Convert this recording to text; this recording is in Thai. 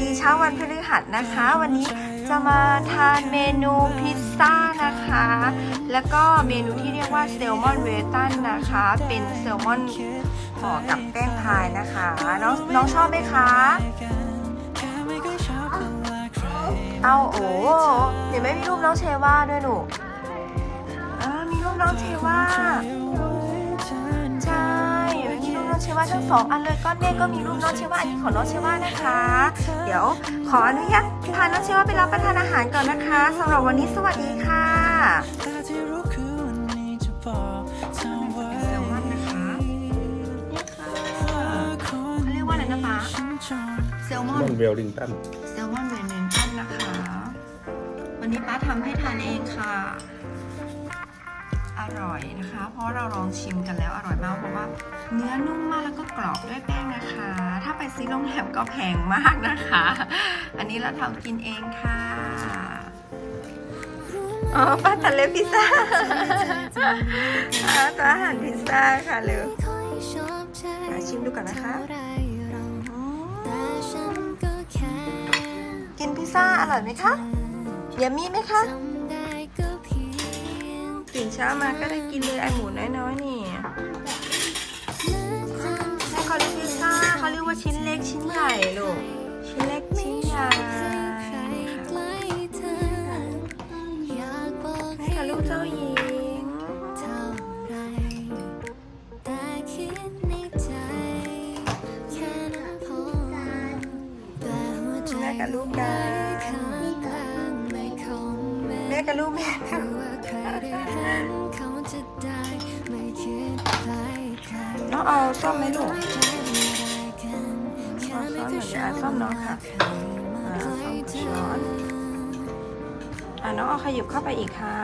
ดีเช้าวันพฤหัสนะคะ วันนี้จะมาทานเมนูพิซซ่านะคะ แล้วก็เมนูที่เรียกว่าแซลมอนเวตันนะคะ เป็นแซลมอนห่อกับแป้งพายนะคะ น้องน้องชอบไหมคะ เอาโอ้เดี๋ยวไม่มีรูปน้องเชว่าด้วยหนูมีรูปน้องเชว่า องเชว่าทั้งสองอันเลยก้อนเมฆก็มีรูปน้องเชว่าอันนี้ของน้องเชว่านะคะ เดี๋ยวขออนุญาตพาน้องเชว่าไปรับประทานอาหารก่อนนะคะสำหรับวันนี้สวัสดีค่ะแซลมอนนะคะนี่ค่ะเขาเรียกว่าอะไรนะป๊าแซลมอนมันเวลลิงตันแซลมอนเวเนนตันนะคะ วันนี้ป้าทำให้ทานเองค่ะอ ร่อยนะคะ เพราะเราลองชิมกันแล้วอร่อยมากเพราะว่าเนื้อนุ่มมากแล้วก็กรอบด้วยแป้งนะคะ ถ้าไปซื้อโรงแรมก็แพงมากนะคะ อันนี้เราทำกินเองค่ะอ๋อป้าตัดเล็บพิซซ่าอ่าตัวอาหารพิซซ่าค่ะเร็วชิมดูก่อนนะคะ กินพิซซ่าอร่อยไหมคะเยมมี่ไหมคะ ตื่นเช้ามาก็ได้กินเลยไอหมูน้อยๆนี่ให้เขาเรียกพิซซ่าเขาเรียกว่าชิ้นเล็กชิ้นใหญ่ลูก ชิ้นเล็กชิ้นใหญ่ให้กับลูกเจ้าหญิงแม่กับลูกกันแม่กับลูกแม่น้องเอาซ่อมไหมลูกซ่อนหน่อยเดี๋ยวเอาส้มน้องค่ะอ่าส้มช้อนอ่าน้องเอาขยุบเข้าไปอีกค่ะ